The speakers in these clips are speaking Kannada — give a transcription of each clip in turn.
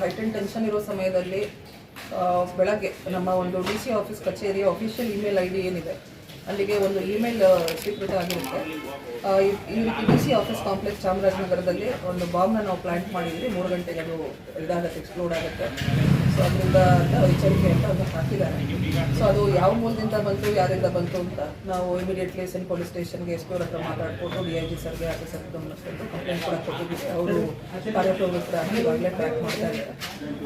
ಹೈಟೆನ್ ಟೆನ್ಷನ್ ಇರೋ ಸಮಯದಲ್ಲಿ ಬೆಳಗ್ಗೆ ನಮ್ಮ ಒಂದು ಡಿ ಸಿ ಆಫೀಸ್ ಕಚೇರಿಯ ಅಫಿಷಿಯಲ್ ಇಮೇಲ್ ಐ ಏನಿದೆ ಅಲ್ಲಿಗೆ ಒಂದು ಇಮೇಲ್ ಸ್ವೀಕೃತ ಆಗಿರುತ್ತೆ. ಈ- ರೀತಿ ಡಿ ಸಿ ಆಫೀಸ್ ಕಾಂಪ್ಲೆಕ್ಸ್ ಚಾಮರಾಜನಗರದಲ್ಲಿ ಒಂದು ಬಾಂಬ್ನ ನಾವು ಪ್ಲಾಂಟ್ ಮಾಡಿದ್ವಿ. ಮೂರು ಗಂಟೆಗೆ ಅದು ಇದಾಗುತ್ತೆ ಎಕ್ಸ್ಪ್ಲೋಡ್ ಆಗುತ್ತೆ. ಸೊ ಅದರಿಂದ ಅಂತ ಎಚ್ಚರಿಕೆ ಅಂತ ಅದನ್ನು ಹಾಕಿದ್ದಾರೆ. ಸೊ ಅದು ಯಾವ ಮೂಲದಿಂದ ಬಂತು, ಯಾರಿಂದ ಬಂತು ಅಂತ ನಾವು ಇಮಿಡಿಯೇಟ್ಲಿ ಸೆನ್ ಪೊಲೀಸ್ ಸ್ಟೇಷನ್ಗೆ, ಎಸ್ ಪಿ ಅವ್ರ ಹತ್ರ ಮಾತಾಡ್ಕೊಂಡು ಡಿ ಐ ಜಿ ಸರ್ಗೆ ಆಫೀಸರ್ ಗಮನಿಸ್ಕೊಂಡು ಕಂಪ್ಲೇಂಟ್ ಕೂಡ ಕೊಟ್ಟಿದ್ದೀವಿ ಅವರು ಕಾರ್ಯಕ್ರಮಕ್ಕೆ ಇವಾಗಲೇ ಟ್ರ್ಯಾಕ್ ಮಾಡ್ತಾ ಇದ್ದಾರೆ.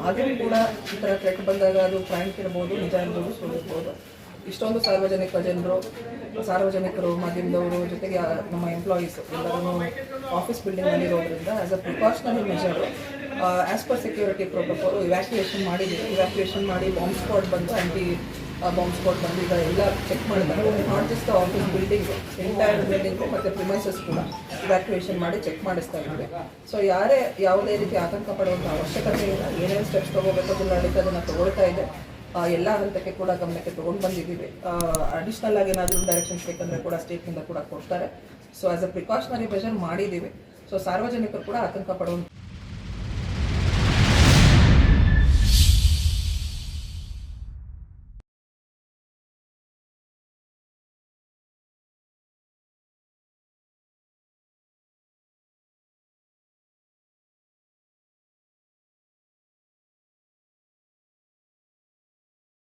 ಆದರೂ ಕೂಡ ಈ ಥರ ಟ್ರ್ಯಾಕ್ ಬಂದಾಗ ಅದು ಪ್ಲಾಂಟ್ ಇರ್ಬೋದು, ನಿಜ ಇರ್ಬೋದು, ಸುಳ್ಳು ಇರ್ಬೋದು. ಇಷ್ಟೊಂದು ಸಾರ್ವಜನಿಕ ಜನರು, ಸಾರ್ವಜನಿಕರು, ಮಾಧ್ಯಮದವರು ಜೊತೆಗೆ ನಮ್ಮ ಎಂಪ್ಲಾಯೀಸ್ ಎಲ್ಲರೂ ಆಫೀಸ್ ಬಿಲ್ಡಿಂಗಲ್ಲಿ ಇರೋದ್ರಿಂದ as a precautionary measure as per security protocol evacuation ಮಾಡಿದ್ದೀವಿ. ಇವ್ಯಾಕ್ಯುಯೇಷನ್ ಮಾಡಿ ಬಾಂಬ್ ಸ್ಪಾಟ್ ಬಂದು ಆಂಟಿ ಬಾಂಬ್ ಸ್ಪಾಟ್ ಬಂದು ಈಗ ಎಲ್ಲ ಚೆಕ್ ಮಾಡಿದ್ದಾರೆ not just office building entire building ಮತ್ತು ಪ್ರಿಮೈಸಸ್ ಕೂಡ ಇವ್ಯಾಕ್ಯುಯೇಷನ್ ಮಾಡಿ ಚೆಕ್ ಮಾಡಿಸ್ತಾ ಇದ್ದಾರೆ ಸೊ ಯಾರೇ ಯಾವುದೇ ರೀತಿ ಆತಂಕ ಪಡುವಂಥ ಅವಶ್ಯಕತೆ ಇಲ್ಲ, ಏನೇನು ಸ್ಟೆಪ್ಸ್ ತೊಗೋಬೇಕು ಜಿಲ್ಲಾಡಳಿತ ಅದನ್ನು ತೊಗೊಳ್ತಾ ಇದೆ. ಎಲ್ಲ ಹಂತಕ್ಕೆ ಕೂಡ ಗಮನಕ್ಕೆ ತೊಗೊಂಡು ಬಂದಿದ್ದೀವಿ. ಅಡಿಷ್ನಲ್ ಆಗಿ ಏನಾದರೂ ಡೈರೆಕ್ಷನ್ಸ್ ಬೇಕಂದ್ರೆ ಕೂಡ ಸ್ಟೇಟ್ನಿಂದ ಕೂಡ ಕೊಡ್ತಾರೆ. So as a precautionary measure ಮಾಡಿದ್ದೀವಿ. ಸೊ ಸಾರ್ವಜನಿಕರು ಕೂಡ ಆತಂಕ ಪಡುವಂಥ